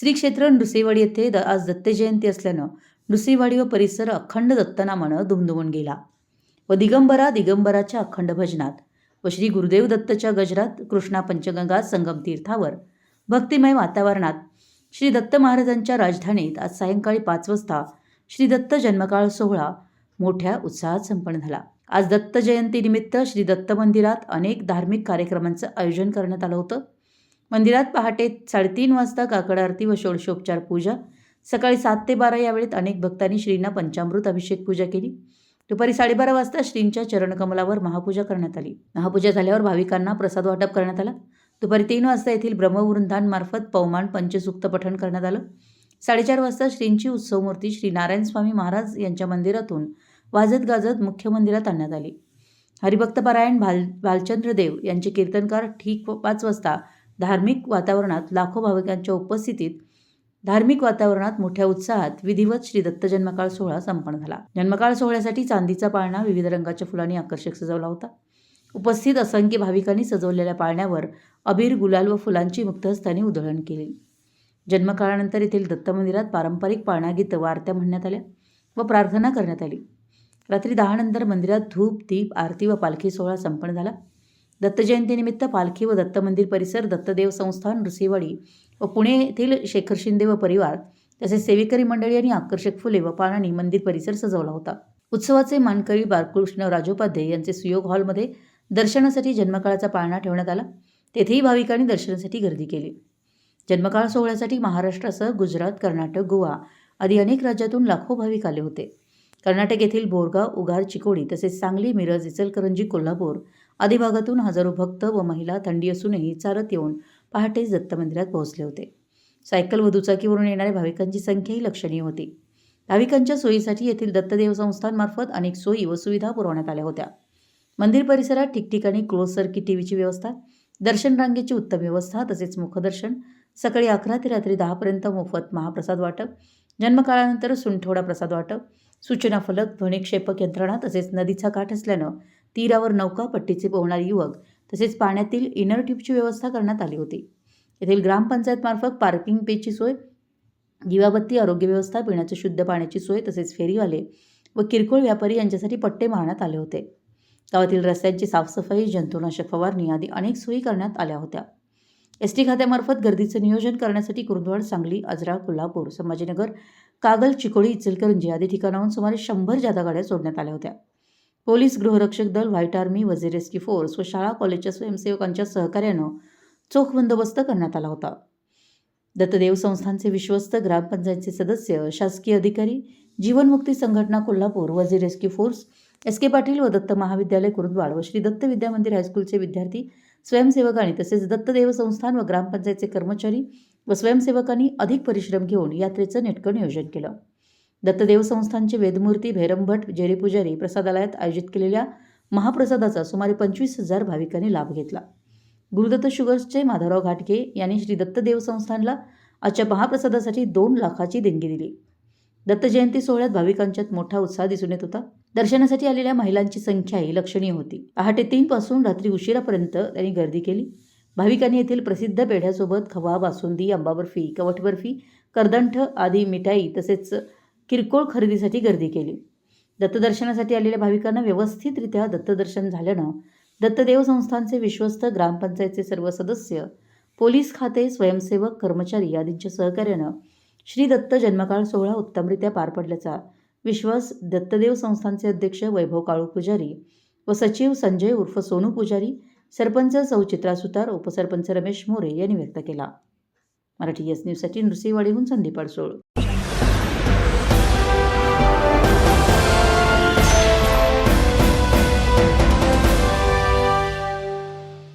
श्री क्षेत्र नृसिंहवाडी येथे द आज दत्त जयंती असल्यानं नृसिंहवाडी व परिसर अखंड दत्तनामानं दुमदुमून गेला व दिगंबरा दिगंबराच्या अखंड भजनात व श्री गुरुदेव दत्तच्या गजरात कृष्णा पंचगंगा संगम तीर्थावर भक्तिमय वातावरणात श्री दत्त महाराजांच्या राजधानीत आज सायंकाळी पाच वाजता श्री दत्त जन्मकाळ सोहळा मोठ्या उत्साहात संपन्न झाला. आज दत्त जयंतीनिमित्त श्री दत्त मंदिरात अनेक धार्मिक कार्यक्रमांचं आयोजन करण्यात आलं होतं. मंदिरात पहाटे साडेतीन वाजता काकड आरती व षोडशोपचार पूजा. सकाळी सात ते बारा या वेळेत अनेक भक्तांनी श्रींना पंचामृत अभिषेक पूजा केली. दुपारी साडेबारा वाजता श्रींच्या चरणकमलावर महापूजा करण्यात आली. महापूजा झाल्यावर भाविकांना प्रसाद वाटप करण्यात आला. दुपारी तीन वाजता येथील ब्रह्मवृंदांमार्फत पवमान पंचसूक्त पठण करण्यात आलं. साडेचार वाजता श्रींची उत्सवमूर्ती श्री नारायण स्वामी महाराज यांच्या मंदिरातून वाजत गाजत मुख्य मंदिरात आणण्यात आली. हरिभक्तपारायण भाल भालचंद्र देव यांचे कीर्तनकार ठीक पाच वाजता धार्मिक वातावरणात लाखो भाविकांच्या उपस्थितीत धार्मिक वातावरणात मोठ्या उत्साहात विधिवत श्री दत्त जन्मकाळ सोहळा संपन्न झाला. जन्मकाळ सोहळ्यासाठी चांदीचा पाळणा विविध रंगाच्या फुलांनी आकर्षक सजवला होता. उपस्थित असंख्य भाविकांनी सजवलेल्या पाळण्यावर अबीर गुलाल व फुलांची मुक्तहस्ताने उधळण केली. जन्मकाळानंतर येथील दत्त मंदिरात पारंपरिक पाळणागीतं व म्हणण्यात आल्या व प्रार्थना करण्यात आली. रात्री दहानंतर मंदिरात धूप दीप आरती व पालखी सोहळा संपन्न झाला. दत्त जयंतीनिमित्त पालखी व दत्त मंदिर परिसर दत्तदेव संस्थान नृसिंहवाडी व पुणे येथील शेखर शिंदे व परिवार तसेच सेवेकरी मंडळी आणि आकर्षक फुले व पानांनी मंदिर परिसर सजवला होता. उत्सवाचे मानकरी बाळकृष्ण राजोपाध्ये यांचे सुयोग हॉलमध्ये दर्शनासाठी जन्मकाळाचा पाळणा ठेवण्यात आला. तेथेही भाविकांनी दर्शनासाठी गर्दी केली. जन्मकाळ सोहळ्यासाठी महाराष्ट्रासह गुजरात कर्नाटक गोवा आदी अनेक राज्यातून लाखो भाविक आले होते. कर्नाटक येथील बोरगाव उगार चिकोडी तसेच सांगली मिरज इचलकरंजी कोल्हापूर आदी भागातून हजारो भक्त व महिला थंडी असूनही चालत येऊन पहाटेच दत्त मंदिरात पोहोचले होते. सायकल व दुचाकीवरून येणाऱ्या भाविकांची संख्याही लक्षणीय होती. भाविकांच्या सोयीसाठी येथील दत्तदेव संस्थांमार्फत अनेक सोयी व सुविधा पुरवण्यात आल्या होत्या. मंदिर परिसरात ठिकठिकाणी क्लोज सर्किट टीव्हीची व्यवस्था दर्शन रांगेची उत्तम व्यवस्था तसेच मुखदर्शन सकाळी अकरा ते रात्री दहापर्यंत मोफत महाप्रसाद वाटप जन्मकाळानंतर सुंठवडा प्रसाद वाटप सूचना फलक ध्वनिक्षेपक यंत्रणा तसेच नदीचा काठ असल्यानं तीरावर नौकापट्टीचे पोहणारे युवक तसेच पाण्यातील इनर ट्यूबची व्यवस्था करण्यात आली होती. येथील ग्रामपंचायतमार्फत पार्किंग पेची सोय दिवाबत्ती आरोग्य व्यवस्था पिण्याच्या शुद्ध पाण्याची सोय तसेच फेरीवाले व किरकोळ व्यापारी यांच्यासाठी पट्टे मारण्यात आले होते. गावातील रस्त्यांची साफसफाई जंतुनाशक फवारणी आदी अनेक सोयी करण्यात आल्या होत्या. एस टी खात्यामार्फत गर्दीचं नियोजन करण्यासाठी कुरुंदवाड सांगली आजरा कोल्हापूर संभाजीनगर कागल चिकोळी इचलकरंजी आदी ठिकाणाहून सुमारे शंभर जादा गाड्या सोडण्यात आल्या होत्या. पोलीस गृहरक्षक दल white army Wazir rescue force व शाळा कॉलेजच्या स्वयंसेवकांच्या सहकार्यानं चोख बंदोबस्त करण्यात आला होता. दत्तदेव संस्थांचे विश्वस्त ग्रामपंचायतचे सदस्य शासकीय अधिकारी जीवनमुक्ती संघटना Kolhapur Wazir rescue force S K Patil व दत्त महाविद्यालय कुरुंदवाड व श्री दत्त विद्या मंदिर हायस्कूलचे विद्यार्थी स्वयंसेवकांनी तसेच दत्तदेव संस्थान व ग्रामपंचायतचे कर्मचारी व स्वयंसेवकांनी अधिक परिश्रम घेऊन यात्रेचं नेटकं नियोजन केलं. दत्तदेव संस्थांचे वेदमूर्ती भैरमभट जेरी पुजारी प्रसादालयात आयोजित केलेल्या महाप्रसादाचा सुमारे पंचवीस हजार भाविकांनी लाभ घेतला. गुरुदत्त शुगर्सचे माधवराव घाटगे यांनी श्री दत्तदेव संस्थानला आजच्या महाप्रसादासाठी दोन लाखाची देणगी दिली. दत्त जयंती सोहळ्यात भाविकांच्यात मोठा उत्साह दिसून येत होता. दर्शनासाठी आलेल्या महिलांची संख्याही लक्षणीय होती. पहाटे तीनपासून रात्री उशिरापर्यंत त्यांनी गर्दी केली. भाविकांनी येथील प्रसिद्ध पेढ्यासोबत खवा बासुंदी आंबा बर्फी कवठ बर्फी करदंठ आदी मिठाई तसेच किरकोळ खरेदीसाठी गर्दी केली. दत्तदर्शनासाठी आलेल्या भाविकांना व्यवस्थितरित्या दत्तदर्शन झाल्यानं दत्तदेव संस्थांचे विश्वस्त ग्रामपंचायतचे सर्व सदस्य पोलीस खाते स्वयंसेवक कर्मचारी आदींच्या सहकार्यानं श्री दत्त जन्मकाळ सोहळा उत्तमरित्या पार पडल्याचा विश्वास दत्तदेव संस्थांचे अध्यक्ष वैभव काळू पुजारी व सचिव संजय उर्फ सोनू पुजारी सरपंच सौचित्रा सुतार उपसरपंच रमेश मोरे यांनी व्यक्त केला. मराठी एस न्यूजसाठी नृसिंहवाडीहून संदीप अडसोळ.